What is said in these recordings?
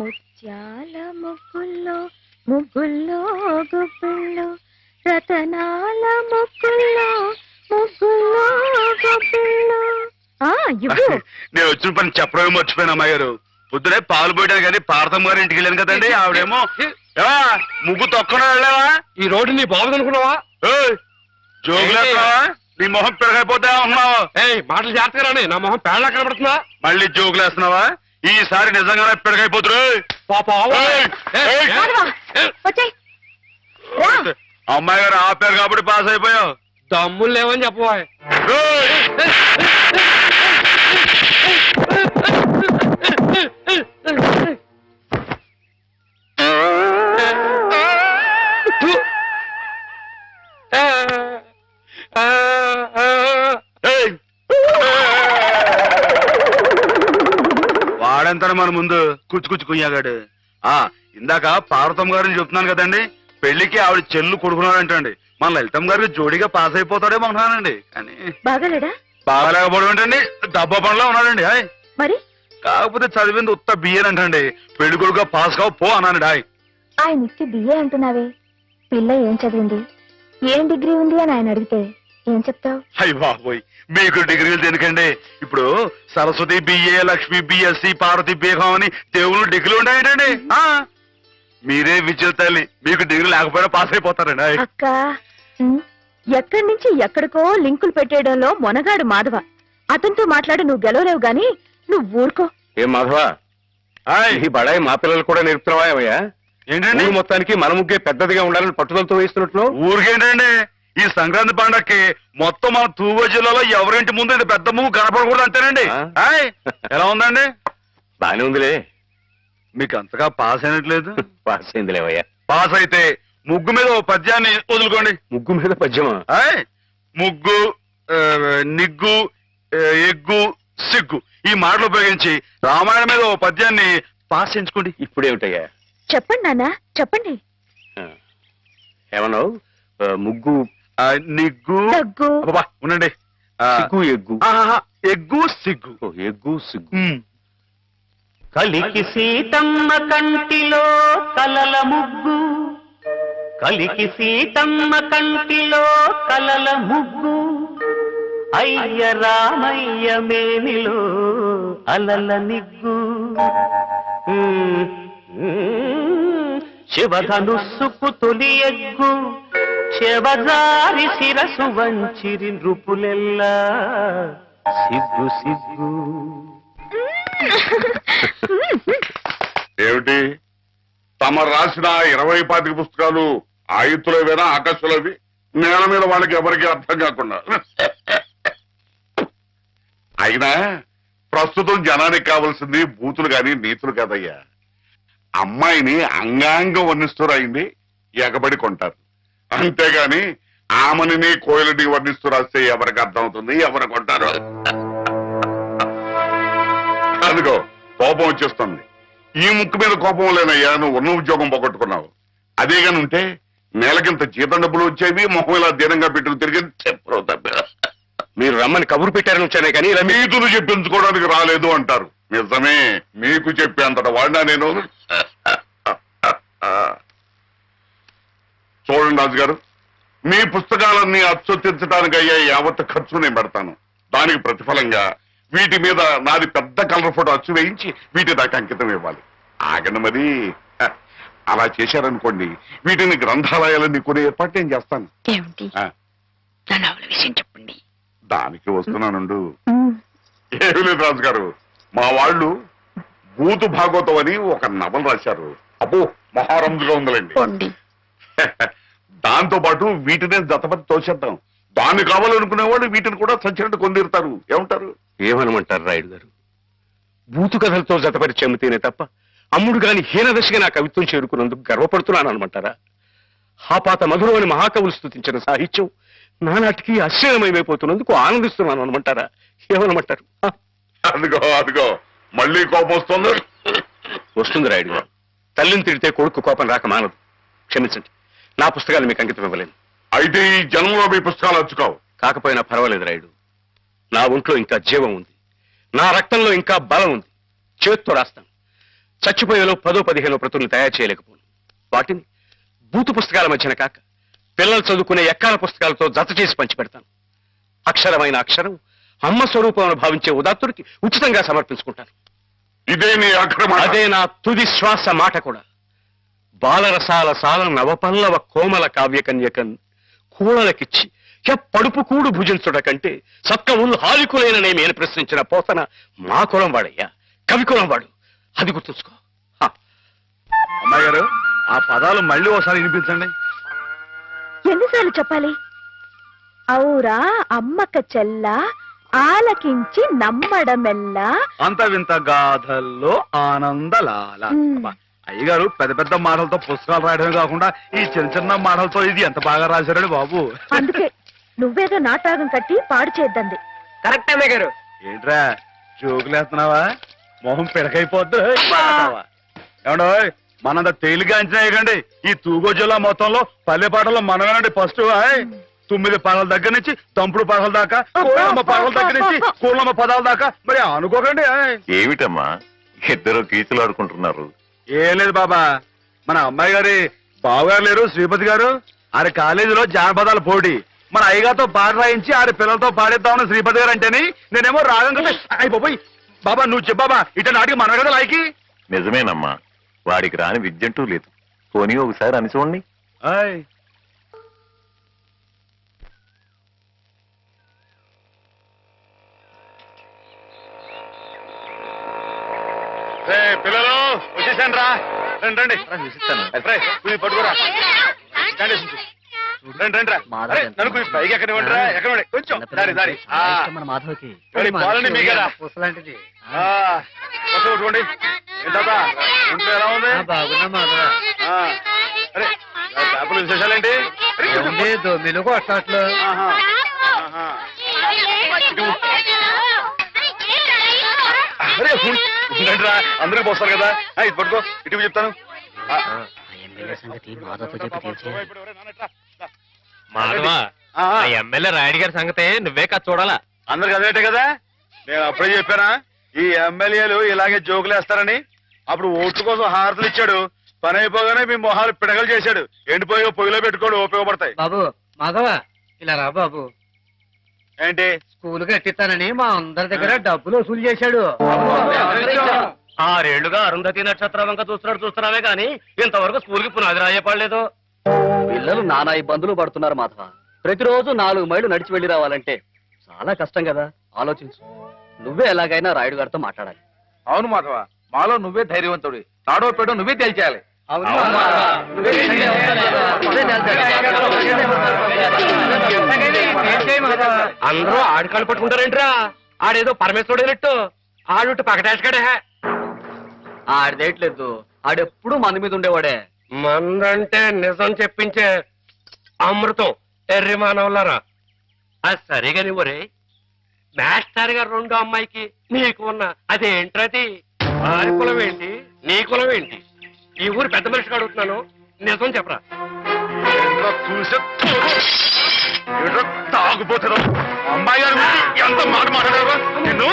ముత్యాల ముగ్గుల్లో ముగ్గుల్లో గుబ్బిళ్ళు. రతనాల ముగ్గుల్లో ముగ్గుల్లో ఇవ్వు. నేను వచ్చిన పని చెప్పడమే మర్చిపోయాను అమ్మాయి గారు పొద్దునే పాలు పోయడానికి కానీ పార్థం గారి ఇంటికి వెళ్ళాను కదండి ఆవిడేమో. "ఏవా, ముగ్గు తొక్కన వెళ్ళావా? ఈ రోడ్డు నీ బాగుంది అనుకున్నావా? ఏయ్, జోకులేస్తున్నావా నీ మొహం పెరగైపోతే ఉన్నావు ఏయ్ మాటలు జాగ్రత్తగా రాని నా మొహం పేళ్ళ కనబడుతుందా? మళ్ళీ జోకులేస్తున్నావా ఈసారి నిజంగానే పెరగైపోతురు పాప ఏయ్, ఏయ్. రాఘవా, వచ్చేయ్. రా. అమ్మాయి గారు ఆపారు కాబట్టి పాస్ అయిపోయావు. దమ్ములు లేవని చెప్పవా వాడంతనే మన ముందు కుచ్చు కుచ్చు కుయ్యాగాడు. ఆ ఇందాక పార్వతం గారిని చెప్తున్నాను కదండి పెళ్ళికి ఆవిడ చెల్లు కొడుకున్నాడంటండి. మన లలితం గారికి జోడీగా పాస్ అయిపోతాడేమో అనుకున్నానండి కానీ బాగాలేడా? బాగాలేకపోవడం ఏంటండి? డబ్బా పనిలో ఉన్నాడండి హాయ్ మరి? కాకపోతే చదివింది ఉత్త బియ్యన్ అంటండి. పెళ్ళి కొడుకుగా పాస్ కావు పో అన్నాడు హాయ్ ఆయన ఇచ్చి బిఏ అంటున్నావే? పిల్ల ఏం చదివింది? ఏం డిగ్రీ ఉంది అని ఆయన అడిగితే ఏం చెప్తావు? అయ్య బాబోయ్ మీకు డిగ్రీలు ఎందుకండి ఇప్పుడు సరస్వతి బిఏ లక్ష్మి బిఎస్సి పార్వతి బీహం అని దేవుళ్ళు డిగ్రీలు ఉంటాయంటండి. ఆ, మీరే విద్యుత్ తల్లి మీకు డిగ్రీ లేకపోయినా పాస్ అయిపోతారండి. అక్క ఎక్కడి నుంచి ఎక్కడికో లింకులు పెట్టేయడంలో మొనగాడు మాధవ. అతనితో మాట్లాడి నువ్వు గెలవలేవు గాని నువ్వు ఊరుకో. ఏం మాధవా? ఈ బడాయి మా పిల్లలు కూడా నేర్పుతున్నావా ఏమయ్యా? ఏంటండి? మొత్తానికి మన ముగ్గే పెద్దదిగా ఉండాలని పట్టుదలతో వేస్తున్నట్లు ఊరికేంటండి? ఈ సంక్రాంతి పండక్కి మొత్తం మన తూగో జిల్లాలో ఎవరింటి ముందు ఇది పెద్ద ముగ్గు కనపడకూడదు అంతేనండి ఆ? హాయ్ ఎలా ఉందండి? బానే ఉందిలే. మీకు అంతగా పాస్ అయినట్లేదు. పాస్ అయిందిలేవయ్యా. పాస్ అయితే ముగ్గు మీద ఓ పద్యాన్ని వదులుకోండి. ముగ్గు మీద పద్యమా? హాయ్ ముగ్గు ఆ, నిగ్గు ఆ, ఎగ్గు సిగ్గు ఈ మాటలు ఉపయోగించి రామాయణం మీద ఓ పద్యాన్ని పాస్ చేయించుకోండి. ఇప్పుడేమిటయ్యా? చెప్పండి నాన్న చెప్పండి. ఏమన్నావు? ఆ, ముగ్గు ఆ, నిగ్గు. దగ్గు. అబ్బబ్బా, ఉండండి. ఆ, సిగ్గు ఎగ్గు. ఆహాహా, ఎగ్గు సిగ్గు. ఓ, ఎగ్గు సిగ్గు. ఉమ్. కలికి సీతమ్మ కంటిలో కలల ముగ్గు. కలికి సీతమ్మ కంటిలో కలల ముగ్గు. అయ్య రామయ్య మేనిలో అలల నిగ్గు. ఉమ్, ఉమ్, శివధనుస్సుకు తొలి ఎగ్గు. చెవజారి శిరసు వంచిరి నృపులెల్లా. సిగ్గు సిగ్గు. ఏమిటి? తమ రాసిన ఇరవై పాతిక పుస్తకాలు ఆయుత్తులవేనా ఆకాశలవి నేల మీద వాళ్ళకి ఎవరికి అర్థం కాకుండా. అయినా ప్రస్తుతం జనానికి కావాల్సింది బూతులు గాని నీతులు కాదయ్యా. అమ్మాయిని అంగాంగం వర్ణిస్తూ అయింది ఎగబడి కొంటారు. అంతేగాని ఆమెని కోయిలని వర్ణిస్తూ రాస్తే ఎవరికి అర్థం అవుతుంది ఎవరు కొంటారు? అదిగో కోపం వచ్చేస్తుంది. ఈ ముక్కు మీద కోపం లేనయ్యా నువ్వు ఉన్న ఉద్యోగం పోగొట్టుకున్నావు. అదే గాని ఉంటే నెలకింత జీతం డబ్బులు వచ్చేవి మొహం ఇలా దీనంగా పెట్టుకు తిరిగి చెప్పరు మీరు రమ్మని కబురు పెట్టారని వచ్చానే కానీ ఇలా నీతులు చెప్పించుకోవడానికి రాలేదు అంటారు. నిజమే మీకు చెప్పేంతట వాడినా నేను. చూడండి రాజు గారు మీ పుస్తకాలన్నీ అచ్చొత్తించడానికి అయ్యే యావత్ ఖర్చు నేను పెడతాను. దానికి ప్రతిఫలంగా వీటి మీద నాది పెద్ద కలర్ ఫోటో అచ్చు వేయించి వీటి దాకా అంకితం ఇవ్వాలి. ఆగండి మరి. అలా చేశారనుకోండి వీటిని గ్రంథాలయాలన్నీ కొనే ఏర్పాటు నేను చేస్తాను. ఏమిటి ఆ, నా నవల విషయం చెప్పండి. దానికి వస్తున్నానుండు. ఏమి లేదు రాజు గారు. మా వాళ్ళు భూతు భాగవతం అని ఒక నవల రాశారు. అబ్బో మహారంజుగా ఉందిలేండి. పోండి. దాంతో పాటు వీటినే జతపతి తోసేద్దాం. దాన్ని కావాలనుకునే వాళ్ళు వీటిని కూడా సచ్చినట్టు కొందిరుతారు. ఏమంటారు? ఏమనమంటారు రాయుడు గారు? బూతు కథలతో జతపరిచి అమ్మితేనే తప్ప అమ్ముడు గాని హీనదశగా నా కవిత్వం చేరుకున్నందుకు గర్వపడుతున్నాను అనమంటారా హాపాత మధురం అని మహాకవులు స్థుతించిన సాహిత్యం నానాటికి అశ్చర్యమైపోతున్నందుకు ఆనందిస్తున్నాను అనమంటారా ఏమనమంటారు అదిగో అదిగో మళ్ళీ కోపం వస్తుంది. వస్తుంది రాయుడు గారు. తల్లిని తిడితే కొడుకు కోపం రాక మానదు. క్షమించండి. నా పుస్తకాలు మీకు అంకితం ఇవ్వలేను. అయితే ఈ జన్మలో మీ పుస్తకాలు అచ్చుకోవు. కాకపోయినా పర్వాలేదు రాయుడు. నా ఒంట్లో ఇంకా జీవం ఉంది. నా రక్తంలో ఇంకా బలం ఉంది. చేత్తో రాస్తాను. చచ్చిపోయేలో పదో పదిహేనో ప్రతుల్ని తయారు చేయలేకపోను. వాటిని బూతు పుస్తకాల మధ్యన కాక పిల్లలు చదువుకునే ఎక్కాల పుస్తకాలతో జత చేసి పంచిపెడతాను. అక్షరమైన అక్షరం అమ్మ స్వరూపం భావించే ఉదాత్తుడికి ఉచితంగా సమర్పించుకుంటాను. ఇదే నీ అక్రమ అదే నా తుది శ్వాస మాట కూడా. బాలరసాల సాల నవపల్లవ కోమల కావ్యకన్యకన్ కూడలకిచ్చి పడుపు కూడు భుజించుట కంటే సత్కవులు హాలికులైన నేను ప్రశ్నించిన పోతన మా కులం వాడయ్యా కవి కులం వాడు. అది గుర్తుంచుకో. అమ్మాయి గారు ఆ పదాలు మళ్ళీ ఒకసారి వినిపించండి. ఎన్నిసార్లు చెప్పాలి? ఔరా అమ్మక చెల్ల ఆలకించి నమ్మడమెల్లా. అంత వింత గాథల్లో ఆనందలాల. అయ్యగారు పెద్ద పెద్ద మాటలతో పుస్తకాలు రాయడమే కాకుండా ఈ చిన్న చిన్న మాటలతో ఇది ఎంత బాగా రాశారండి బాబు? అందుకే నువ్వేదో నాటకం కట్టి పాడు చేద్దంది కరెక్ట్ అమ్మాయి గారు. ఏంట్రా జోకులేస్తున్నావా? మొహం పిడకైపోద్దు. ఏమండో మనంత తేలిగా అంచనా వేయకండి. ఈ తూగో జిల్లా మొత్తంలో పల్లె పాటలో మనమేనండి ఫస్ట్. తొమ్మిది పదాల దగ్గర నుంచి తంపుడు పదాల దాకా కోళ్ళమ్మ పదాల దగ్గర నుంచి కోళ్ళమ్మ పదాల దాకా. మరి అనుకోకండి. ఏమిటమ్మా? ఇద్దరు కీచులాడుకుంటున్నారు ఏం లేదు బాబా. మన అమ్మాయి గారి బావగారు లేరు శ్రీపతి గారు. ఆరి కాలేజీలో జానపదాల పోటీ. మన అయ్యగారితో పాట రాయించి ఆరి పిల్లలతో పాడేద్దామని శ్రీపతి గారు అంటేని నేనేమో రాగం కదా అయ్యి బాబాయ్. బాబా నువ్వు చెప్పాబా ఇట నాటికి మనమే కదా లాయకి? నిజమేనమ్మా. వాడికి రాని విద్యంటూ లేదు. పోనీ ఒకసారి అని చూడండి ఆయ్. పిల్లలు వచ్చేసాను రా రండి రండి పట్టుకోరా రండి, రండి రండి రా అరే, నన్ను కొంచెం పైకి ఎక్కడ ఇవ్వండిరా ఎక్కడ ఇవ్వండి. కొంచెం దారి దారి ఆ. మన మాధవకి మరి పాలని మీకేరా పుసలాంటిది ఆ, బస్సు కొట్టుకోండి ఏంటబ్బా ఇంట్లో ఎలా ఉంది బాగున్నా మాధవ ఆ, అరే ఆ చేపల విశేషాలేంటి అరే, ఉంది దొమ్మిలు కొట్టట్లు ఆహా, ఆహా. అరే అందరికి పోస్తారు కదా? ఆ, ఇది పట్టుకో. ఇటు చెప్తాను. ఆ, ఎమ్మెల్యే సంగతి మాధవతో చెప్పి తెలిసే. మాధవా ఆ, ఆ. ఎమ్మెల్యే రాయుడు గారి సంగతే నువ్వే కాదు చూడాలా? అందరికి అదేటే కదా? నేను అప్పుడే చెప్పానా? ఈ ఎమ్మెల్యేలు ఇలాగే జోకులు వేస్తారని. అప్పుడు ఓట్ల కోసం హారతులు ఇచ్చాడు. పని అయిపోగానే మీ మొహాలు పిడగలు చేశాడు. ఎండిపోయి పొయ్యిలో పెట్టుకోడు ఉపయోగపడతాయి. బాబు మాధవ ఇలా రా బాబు. ఏంటి? స్కూల్ కట్టిస్తానని మా అందరి దగ్గర డబ్బులు వసూలు చేశాడు. ఆరేళ్ళుగా అరుంధతి నక్షత్రం వంక చూస్తున్నాడు చూస్తున్నావే గాని ఇంతవరకు స్కూల్కి పునాది రాయపడలేదు పిల్లలు నానా ఇబ్బందులు పడుతున్నారు మాధవ. ప్రతిరోజు నాలుగు మైళ్ళు నడిచి వెళ్ళి రావాలంటే చాలా కష్టం కదా? ఆలోచించు. నువ్వే ఎలాగైనా రాయుడు గారితో మాట్లాడాలి. అవును మాధవ. మాలో నువ్వే ధైర్యవంతుడు. తాడో పెడో నువ్వే తేల్చేయాలి. అందరూ ఆడికాళ్ళు పట్టుకుంటారేంట్రా? ఆడేదో పరమేశ్వరుడైనట్టు ఆడుట్టు పకటేసుకాడే ఆడదేయట్లేదు ఆడెప్పుడు మన మీద ఉండేవాడే. మందంటే నిజం చెప్పించే అమృతం ఎర్రి మానవులారా. అది సరిగా ఒరే మాస్టర్ గారు రెండో అమ్మాయికి నీకు ఉన్న అదేంట్రది? వారి కులం ఏంటి? నీ కులం ఏంటి? ఈ ఊరు పెద్ద మనిషిగా అడుగుతున్నాను. నిజం చెప్పరా. తాగుపోతారు అమ్మాయి గారు ఎంత మాట మాట్లాడారు నిన్ను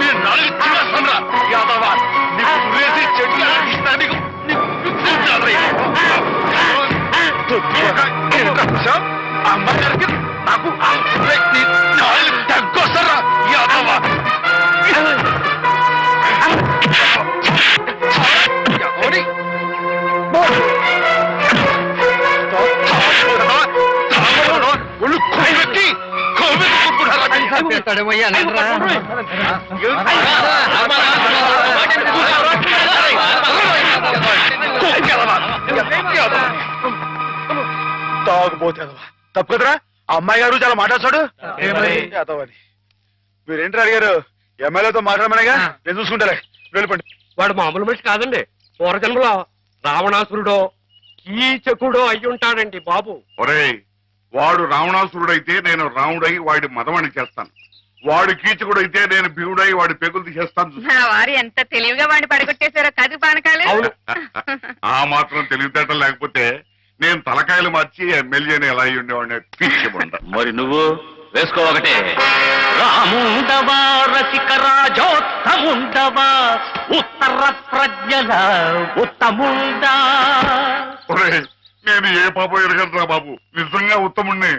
నీ నాలుగు తినేస్తానురా, యాదవా. నీకు తాగుపోతావా తప్పు కదరా? ఆ అమ్మాయి గారు చాలా మాట్లాడతాడు యాదవని మీరేంటి అడిగారు? ఎమ్మెల్యేతో మాట్లాడమనేగా నేను చూసుకుంటారే వెళ్ళిపోండి. వాడు మామూలు మనిషి కాదండి. పూర్వజన్మలో రావణాసురుడో కీచకుడో అయి ఉంటాడండి బాబు. ఒరేయ్ వాడు రావణాసురుడైతే నేను రాముడై వాడి మదమని చేస్తాను. వాడు కీచకుడైతే నేను భీముడై వాడి పెగులు తీసేస్తాను. నా వారు ఎంత తెలివిగా వాడిని పడగొట్టేశారో కదు పానకాలు అవును. ఆ మాత్రం తెలివితేటలు లేకపోతే నేను తలకాయలు మార్చి ఎమ్మెల్యేని ఎలా అయి ఉండేవాడిని? మరి నువ్వు వేసుకో ఒకటే. రాముండవా రసిక రాజోత్తమ ఉత్తముండవా ఉత్తర ప్రజ్ఞల ఉత్తముండా. ఒరేయ్, నేను ఏ పాపం ఎరగట్రా బాబు? నిజంగా ఉత్తముణ్ణి.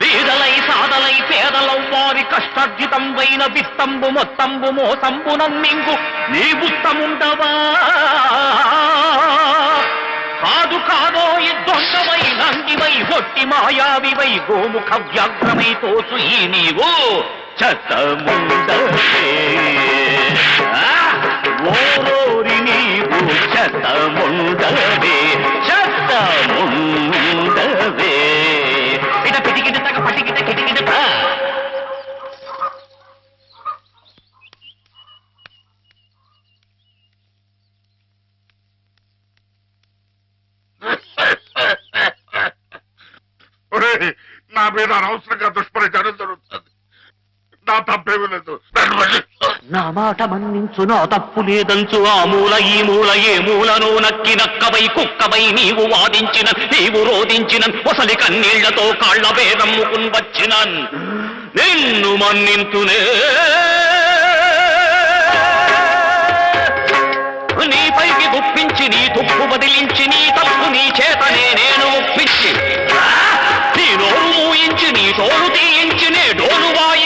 పేదలై సాదలై పేదలం వారి కష్టార్జితంబైన విత్తంబు మొత్తంబు మోసంబు నమ్మింగు. నీ ఉత్తముండవా? కాదు కాదో దొంగవై నందివై ఒట్టి మాయావివై గోముఖ వ్యాఘ్రమై తోచు ఈ నీవు. చతముండవే. ఓరోరి నీవు చతముండవే చతముండవే ఇట పిటికిట తగ పటికిట కిటికిట నా మీద అనవసరంగా దుష్పరిచారం జరుగుతుంది. నా తప్పేమీ లేదు. దాన్ని మన్నించు. నా మాట మన్నించు నా తప్పు లేదంచు ఆ మూల ఈ మూల ఏ మూలను నక్కి నక్కవై కుక్కవై నీవు వాదించిన నీవు రోధించిన ఒసలి కన్నీళ్ళతో కాళ్ళ వేదమ్ముకుని వచ్చిన నిన్ను మన్నింతునే. నీపైకి గుప్పించి నీ తుప్పు బదిలించి నీ తప్పు నీ చేతనే నేను ఒప్పించి. నీ నోరు మూయించి నీ తోలు తీయించి నే డోలు వాయి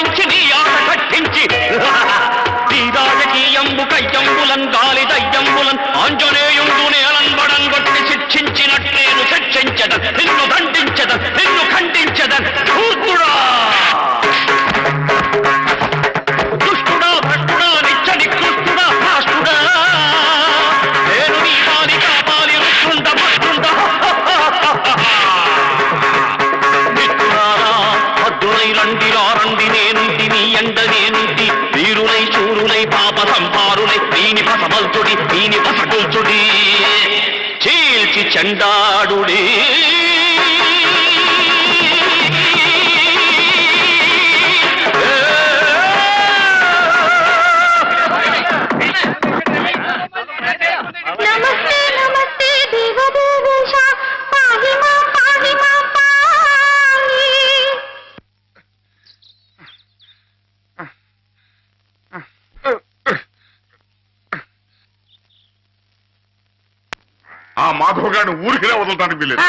గారిని ఊరికినే వదలటానికి వీలేదు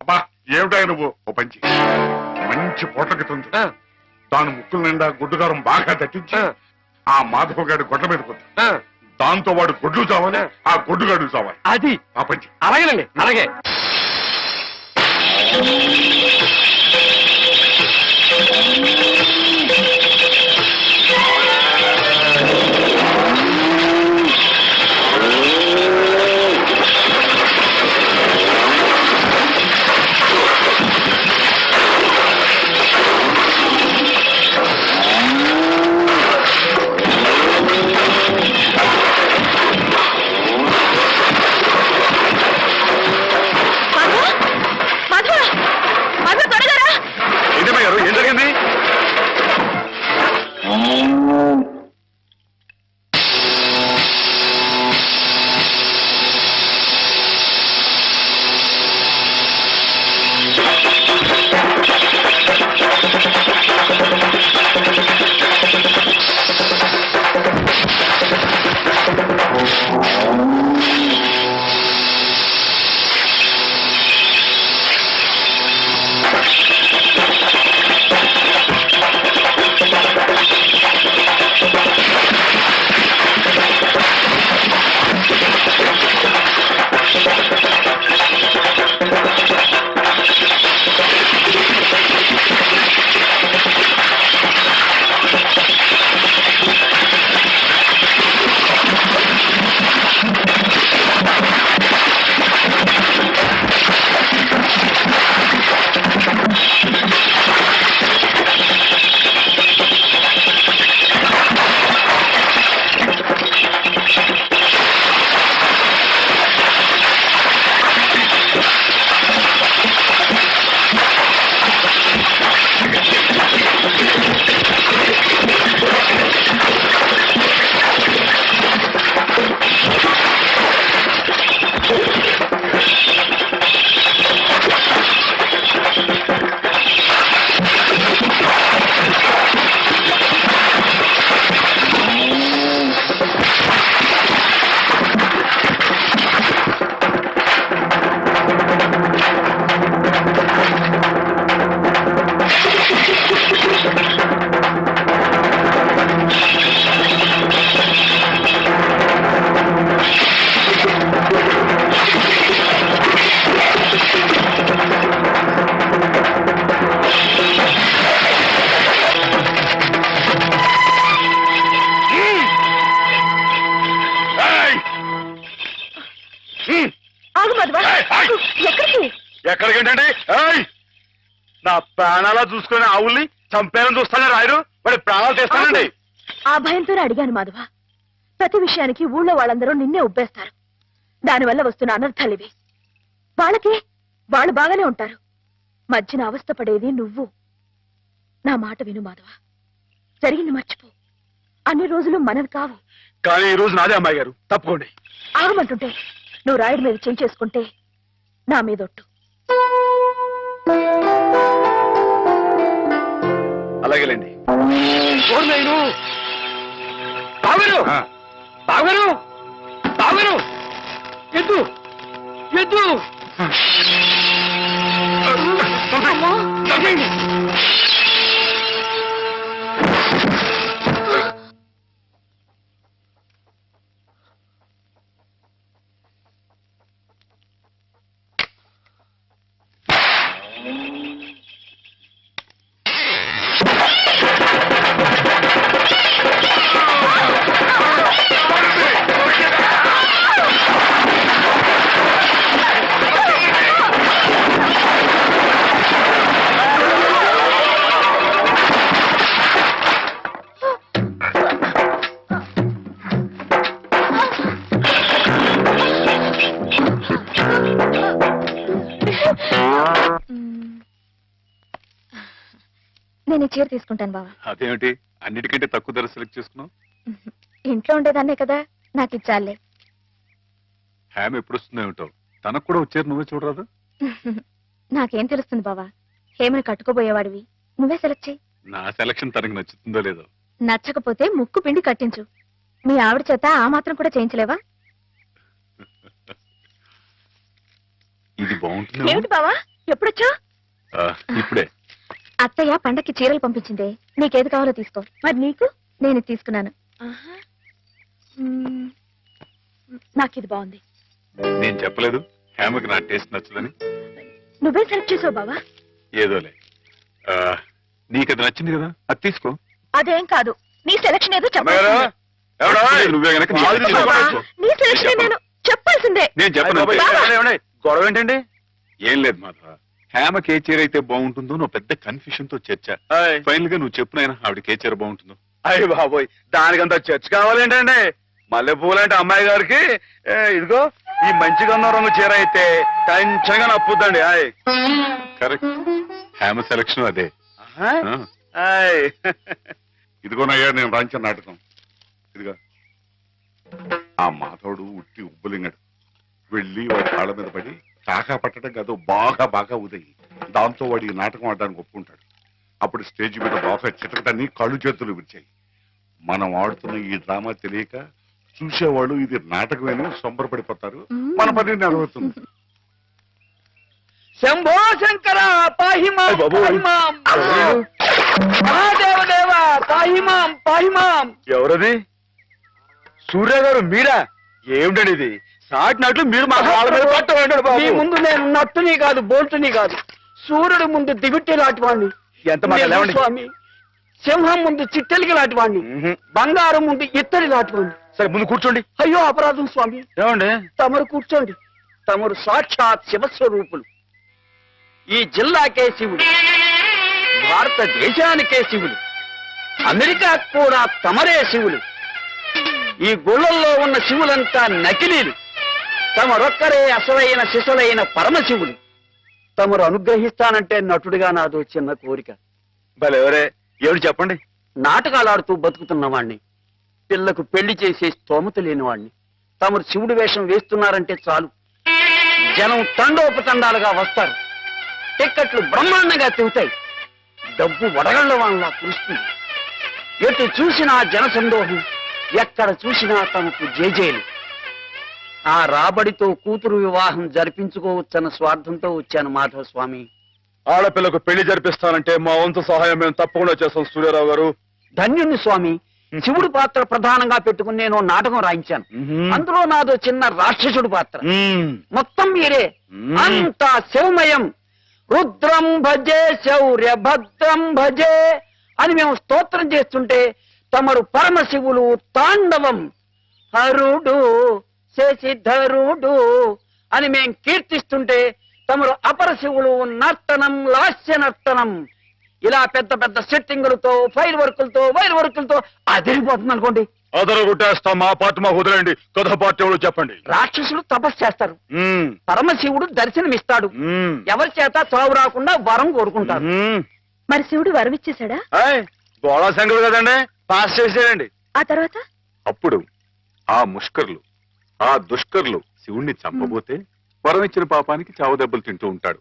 అబ్బా ఏమిటా నువ్వు? ఓ పంచి. మంచి పొట్లకి తుంది దాని ముక్కుల నిండా గుడ్డుగారం బాగా దట్టించి ఆ. మాధవ్ గారి గొడ్ల మీద కొద్ది దాంతో వాడు గొడ్లు చావాలి ఆ గొడ్డుగాడు చావాలి. అది. ఆ పంచి. అలాగేనండి అలాగే. మధు ఆవుల్ని చంపేయాలని చూస్తానే రాయరు వాడి ప్రాణాలు తీస్తానండి. ఆ భయంతోనే అడిగాను మాధవ. ప్రతి విషయానికి ఊళ్ళో వాళ్ళందరూ నిన్నే ఉబ్బేస్తారు. దానివల్ల వస్తున్న అనర్థాలు ఇవి వాళ్ళకి వాళ్ళు బాగానే ఉంటారు. మధ్యన అవస్థ పడేది నువ్వు. నా మాట విను మాధవ. జరిగింది మర్చిపో. అన్ని రోజులు మనది కావు. కానీ ఈ రోజు నాదే అమ్మాయి గారు. తప్పుకోండి. ఆగమంటుంటే నువ్వు రాయుడి మీద చేసుకుంటే నా మీదొట్టు. అలాగేలేండి. బావగారు! బావగారు! బావగారు! ఎద్దు! ఎద్దు! తగ్గండి. నేను చీర తీసుకుంటాను బావా. అదేమిటి? అన్నిటికంటే తక్కువ ధర సెలెక్ట్ చేసుకున్నావు? ఇంట్లో ఉండేదాన్నే కదా నాకు ఇచ్చాలే హ్యామ్ ఎప్పుడు వస్తుందో ఏమిటో? తనకు కూడా వచ్చారు నువ్వే చూడరాదు? నాకేం తెలుస్తుంది బావా? హేమని కట్టుకోబోయేవాడివి నువ్వే సెలెక్ట్ చేయి. నా సెలక్షన్ తనకు నచ్చుతుందో లేదో? నచ్చకపోతే ముక్కు పిండి కట్టించు. మీ ఆవిడ చేత ఆ మాత్రం కూడా చేయించలేవా? ఇది బాగుంటుంది ఏమిటి బావా? ఎప్పుడొచ్చా ఇప్పుడే. అత్తయ్య పండక్కి చీరలు పంపించిందే. నీకేది కావాలో తీసుకో. మరి నీకు? నేను తీసుకున్నాను. నాకు ఇది బాగుంది. నేను చెప్పలేదు. హ్యామ్కి నా టేస్ట్ నచ్చదని. నువ్వే సెలెక్ట్ చేసావు బావా. ఏదోలే. ఆ, నీకు అది నచ్చింది కదా? అది తీసుకో. అదేం కాదు. నీ సెలక్షన్ ఏదో నీ సెలక్షన్ నేను చెప్పాల్సిందే. నేను చెప్పను? గొడవ ఏంటండి? ఏం లేదు మాధవ. హ్యామకి ఏ చీర అయితే బాగుంటుందో నువ్వు పెద్ద కన్ఫ్యూషన్తో చర్చ. ఆయ్. ఫైనల్గా నువ్వు చెప్పునైనా ఆవిడకి ఏ చీర బాగుంటుందో. అయ్య బాబోయ్ దానికంత చర్చ కావాలేంటండి? మల్లె పూలంటే అమ్మాయి గారికి ఏ, ఇదిగో ఈ మంచి గంధం రంగు చీర అయితే కంచంగా నప్పుద్దండి ఆయ్. కరెక్ట్ హ్యామ సెలక్షన్ అదే. ఆహా. ఆ. ఆయ్. ఇదిగోనయ్యా నేను రాంచిన నాటకం. ఇదిగా. ఆ మాధవుడు ఉట్టి ఉబ్బులింగడు. వెళ్ళి వాడి కాళ్ళ మీద పడి కాకా పట్టడం కాదు బాగా బాగా ఉదయి దాంతో వాడి నాటకం ఆడడానికి ఒప్పుకుంటాడు. అప్పుడు స్టేజ్ మీద బాగా చిటకటాన్ని కళ్ళు చేతులు విరిచాయి. మనం ఆడుతున్న ఈ డ్రామా తెలియక చూసేవాళ్ళు ఇది నాటకమేని సంబరపడిపోతారు. మన పని నెరవేరుతుంది. శంభో శంకర పాహిమాం. పాహిమాం. పాహిమాం పాహిమాం. ఎవరది? సూర్య గారు మీరా? ఏమిటండి ఇది? సాటినట్లు మీరు మా మీద పట్టమంటాడు మీ బాబు ముందు నేను నట్టుని కాదు బోల్టుని కాదు. సూర్యుడు ముందు దిగుట్టి ఎంత మాట నిజం లేవండి. స్వామి సింహం ముందు చిట్టెలికి లాంటివాణ్ణి మ్హూ. బంగారం ముందు ఇత్తడి లాంటివాణ్ణి సరే ముందు కూర్చోండి. అయ్యో అపరాధం స్వామి. ఏమండి? తమరు కూర్చోండి. తమరు సాక్షాత్ శివస్వరూపులు. ఈ జిల్లాకే శివుడు. భారతదేశానికే శివులు అమెరికా కూడా తమరే శివులు. ఈ గుళ్ళల్లో ఉన్న శివులంతా నకిలీలు. తమరొక్కరే అసలైన శిశులైన పరమశివులు. తమరు అనుగ్రహిస్తానంటే నటుడిగా నాదో చిన్న కోరిక. భలే ఎవరే ఏమిటి చెప్పండి? నాటకాలు ఆడుతూ బతుకుతున్నవాణ్ణి పిల్లకు పెళ్ళి చేసే స్తోమత లేనివాణ్ణి తమరు శివుడి వేషం వేస్తున్నారంటే చాలు. జనం తండోపతండాలుగా వస్తారు. టిక్కెట్లు బ్రహ్మాండంగా తిరుగుతాయి. డబ్బు వడగళ్ళ వాళ్ళ కురుస్తుంది. ఎటు చూసినా జనసందోహం ఎక్కడ చూసినా తమకు జేజేలు. ఆ రాబడితో కూతురు వివాహం జరిపించుకోవచ్చన్న స్వార్థంతో వచ్చాను మాధవ స్వామి ఆడపిల్లకు పెళ్ళి జరిపిస్తానంటే మా వంతు సహాయం మేము తప్పకుండా చేస్తాం సూర్యారావు గారు. ధన్యుని స్వామి శివుడి పాత్ర ప్రధానంగా పెట్టుకుని నేను నాటకం రాయించాను. అందులో నాదో చిన్న రాక్షసుడు పాత్ర. మ్మ్. మొత్తం మీరే. మ్మ్. అంతా శివమయం. రుద్రం భజే శౌర్య భద్రం భజే అని మేము స్తోత్రం చేస్తుంటే తమరు పరమశివులు తాండవం. హరుడు శశిధరుడు అని మేం కీర్తిస్తుంటే తమరు అపర శివుడు నర్తనం లాస్య నర్తనం. ఇలా పెద్ద పెద్ద సెట్టింగులతో ఫైర్ వర్కులతో వైర్ వర్కులతో అదిరిపోతుంది అనుకోండి అదర కొట్టేస్తాం మా పార్టీ మాకు వదిలేండి కథ పార్టీ ఎవరో చెప్పండి. రాక్షసులు తపస్సు చేస్తారు. మ్మ్. పరమశివుడు దర్శనమిస్తాడు. మ్మ్. ఎవరి చేత చావు రాకుండా వరం కోరుకుంటారు. మ్మ్. మరి శివుడు వరమిచ్చేశాడా ఏయ్, గోళా శంకర్ కదండి. పాస్ చేసేయండి. ఆ తర్వాత? అప్పుడు ఆ ముష్కర్లు ఆ దుష్కర్లు శివుణ్ణి చంపబోతే వరం ఇచ్చిన పాపానికి చావు దెబ్బలు తింటూ ఉంటాడు.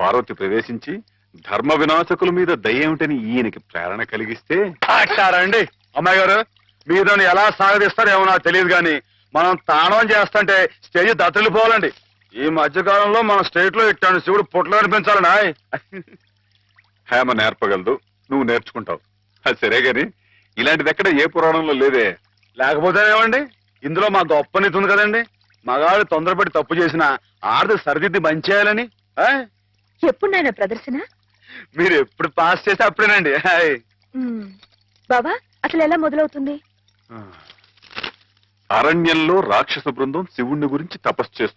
పార్వతి ప్రవేశించి ధర్మ వినాశకుల మీద దయ్యేమిటని ఈయనకి ప్రేరణ కలిగిస్తే అట్టారండి అమ్మాయి గారు మీరు ఎలా సాగదీస్తారేమో నాకు తెలియదు కానీ మనం తాణవం చేస్తుంటే స్టేజ్ దత్తలిపోవాలండి ఈ మధ్య కాలంలో మన స్టేట్లో ఇట్టాను శివుడు పుట్లు కనిపించాలండి ఆయ్. హేమ నేర్పగలదు. నువ్వు నేర్చుకుంటావు. అది సరే గాని ఇలాంటిది ఎక్కడ ఏ పురాణంలో లేదే. లేకపోతే ఏమండి? ఇందులో మా గొప్ప నీతి ఉంది కదండి. మగాడు తొందరపడి తప్పు చేసిన ఆడది సరిదిద్ది మంచేయాలని. ఎప్పుడు నాయన ప్రదర్శన? మీరు ఎప్పుడు పాస్ చేస్తే అప్పుడేనండి. బాబా అసలు ఎలా మొదలవుతుంది? అరణ్యంలో రాక్షస బృందం శివుణ్ణి గురించి తపస్సు చేస్తుంది